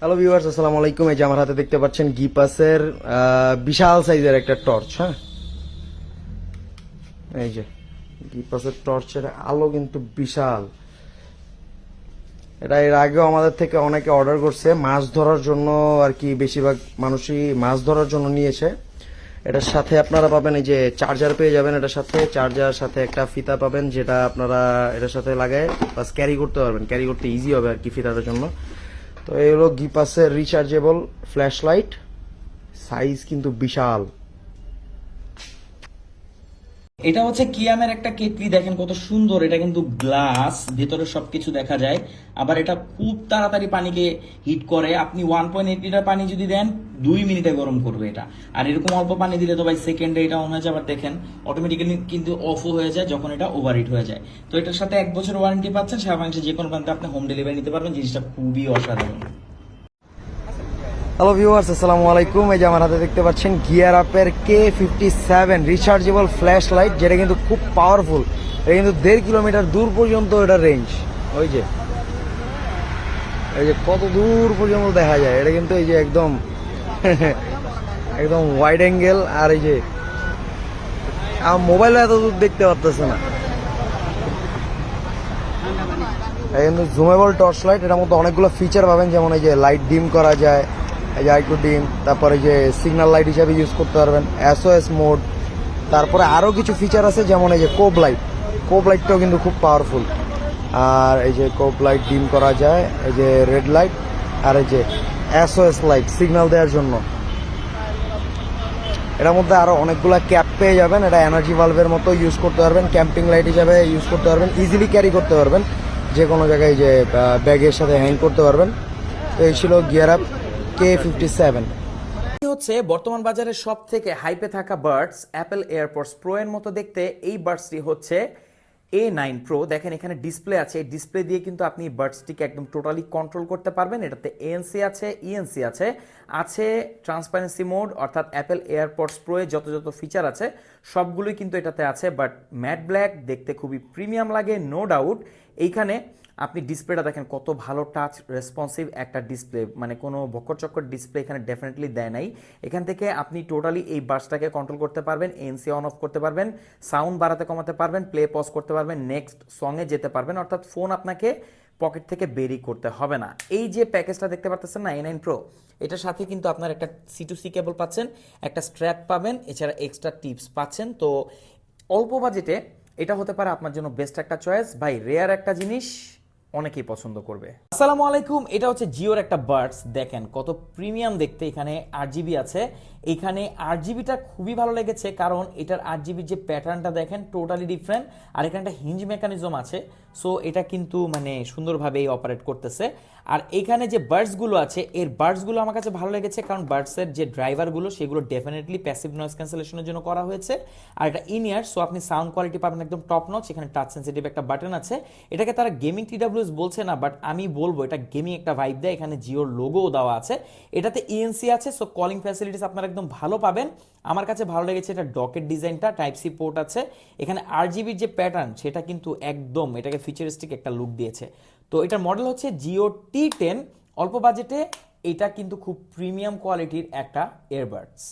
Hello viewers আসসালামু আলাইকুম। এই যে আমার হাতে দেখতে পাচ্ছেন গিপাসের বিশাল সাইজের একটা টর্চ হ্যাঁ? এই যে গিপাসের টর্চের আলো কিন্তু বিশাল। এটা এর আগেও আমাদের থেকে অনেকে অর্ডার করছে, মাছ ধরার জন্য আর কি বেশিরভাগ মানুষই মাছ ধরার জন্য নিয়েছে এটার সাথে আপনারা পাবেন এই যে চার্জার পেয়ে যাবেন এটার সাথে। চার্জার সাথে একটা ফিতা পাবেন, যেটা আপনারা এটার সাথে লাগায় বাস ক্যারি করতে পারবেন। ক্যারি করতে ইজি হবে আর কি ফিতাটার জন্য। তো এই হলো গিপাসের রিচার্জেবল ফ্ল্যাশ লাইট সাইজ কিন্তু বিশাল। এটা হচ্ছে কিয়ামের একটা কেটলি, দেখেন কত সুন্দর। এটা কিন্তু গ্লাস, ভেতরে সবকিছু দেখা যায়। আবার এটা খুব তাড়াতাড়ি পানিকে হিট করে। আপনি ওয়ান পয়েন্ট এইট লিটার পানি যদি দেন, দুই মিনিটে গরম করবে এটা। আর এরকম অল্প পানি দিলে তো ভাই সেকেন্ডে এটা অন হয়ে যায়। আবার দেখেন অটোমেটিক্যালি কিন্তু অফও হয়ে যায় যখন এটা ওভার হিট হয়ে যায়। তো এটার সাথে এক বছর ওয়ারেন্টি পাচ্ছেন সারা যে কোনো প্রান্তে আপনি হোম ডেলিভারি নিতে পারবেন। জিনিসটা খুবই অসাধারণ। হ্যালো ভিউয়ার্স আসসালামু আলাইকুম। এই যে আমার হাতে দেখতে পাচ্ছেন গিয়ার আপের K fifty seven rechargeable flashlight যেটা কিন্তু খুব পাওয়ারফুল এটা কিন্তু দেড় কিলোমিটার দূর পর্যন্ত এটা রেঞ্জ ওই যে। এই যে কত দূর পর্যন্ত দেখা যায়। এটা কিন্তু এই যে একদম একদম ওয়াইড অ্যাঙ্গেল আর এই যে, আমার মোবাইলে এত দূর দেখতে পারতেছে না। কিন্তু জুমেবল টর্চ লাইট এটার মধ্যে অনেকগুলো ফিচার পাবেন, যেমন এই যে লাইট ডিম করা যায়। এই যে আইকু ডিম তারপরে যে সিগন্যাল লাইট হিসাবে ইউজ করতে পারবেন এসওএস মোড তারপরে আরও কিছু ফিচার আছে যেমন এই যে কোপ লাইট কোপ লাইটটাও কিন্তু খুব পাওয়ারফুল আর এই যে কোপ লাইট ডিম করা যায়, এই যে রেড লাইট আর এই যে এসওএস লাইট সিগন্যাল দেওয়ার জন্য। এটার মধ্যে আরও অনেকগুলো ক্যাপ পেয়ে যাবেন, এটা এনার্জি ভালভের মতো ইউজ করতে পারবেন ক্যাম্পিং লাইট হিসাবে ইউজ করতে পারবেন ইজিলি ক্যারি করতে পারবেন। যে কোনো জায়গায় যে ব্যাগের সাথে হ্যাং করতে পারবেন। তো এই ছিল gear up K fifty seven হচ্ছে বর্তমান বাজারে সব থেকে হাইপে থাকা বার্ডস অ্যাপেল এয়ারপোর্টস প্রো এর মতো দেখতে। এই বার্ডসটি হচ্ছে এ নাইন প্রো দেখেন, এখানে ডিসপ্লে আছে। এই ডিসপ্লে দিয়ে কিন্তু আপনি বার্ডসটিকে একদম টোটালি কন্ট্রোল করতে পারবেন। এটাতে এএনসি আছে ইএনসি আছে। আছে ট্রান্সপারেন্সি মোড অর্থাৎ অ্যাপেল এয়ারপোর্টস প্রো এর যত যত ফিচার আছে সবগুলোই কিন্তু এটাতে আছে বাট ম্যাট ব্ল্যাক দেখতে খুবই প্রিমিয়াম লাগে নো ডাউট এইখানে আপনি ডিসপ্লেটা দেখেন, কত ভালো টাচ রেসপন্সিভ একটা ডিসপ্লে মানে কোনো বক্কর চক্কর ডিসপ্লে এখানে ডেফিনেটলি দেয় নাই। এখান থেকে আপনি টোটালি এই বাসটাকে কন্ট্রোল করতে পারবেন এনসি অন অফ করতে পারবেন সাউন্ড বাড়াতে কমাতে পারবেন প্লে পজ করতে পারবেন নেক্সট সঙ্গে যেতে পারবেন। অর্থাৎ ফোন আপনাকে পকেট থেকে বেরি করতে হবে না। এই যে প্যাকেজটা দেখতে পাচ্ছেন না এ নাইন প্রো এটার সাথে কিন্তু আপনার একটা সি টু সি কেবল পাচ্ছেন, একটা স্ট্র্যাপ পাবেন, এছাড়া এক্সট্রা টিপস পাচ্ছেন। তো অল্প বাজেটে এটা হতে পারে আপনার জন্য বেস্ট একটা চয়েস ভাই রেয়ার একটা জিনিস অনেকেই পছন্দ করবে। আসসালামু আলাইকুম, এটা হচ্ছে জিওর একটা বার্ডস। দেখেন কত প্রিমিয়াম দেখতে এখানে আট জিবি আছে। এখানে আট জিবিটা খুবই ভালো লেগেছে কারণ এটার আট জিবির যে প্যাটার্নটা দেখেন টোটালি ডিফারেন্ট আর এখানে একটা হিঞ্জ মেকানিজম আছে। সো এটা কিন্তু মানে সুন্দরভাবেই অপারেট করতেছে। আর এখানে যে বার্ডসগুলো আছে, এর বার্ডসগুলো আমার কাছে ভালো লেগেছে কারণ বার্ডসের যে ড্রাইভারগুলো, সেগুলো ডেফিনেটলি প্যাসিভ নয়েজ ক্যান্সেলেশনের জন্য করা হয়েছে। আর এটা ইন ইয়ার সো আপনি সাউন্ড কোয়ালিটি পাবেন একদম টপ নচ এখানে টাচ সেন্সিটিভ একটা বাটন আছে। এটাকে তারা গেমিং টিডাব্লিউএস বলছে না বাট আমি বলব, এটা গেমিং একটা ভাইব দেয়, এখানে জিওর লোগোও দেওয়া আছে। এটাতে ইএনসি আছে সো কলিং ফ্যাসিলিটিস আপনারা একদম ভালো পাবেন। আমার কাছে ভালো লেগেছে এটা ডকেট ডিজাইনটা টাইপ সি পোর্ট আছে। এখানে আর জিবির যে প্যাটার্ন সেটা কিন্তু একদম এটাকে ফিচারিস্টিক একটা লুক দিয়েছে। তো এটার মডেল হচ্ছে জিও টি টেন অল্প বাজেটে এটা কিন্তু খুব প্রিমিয়াম কোয়ালিটির একটা এয়ারবাডস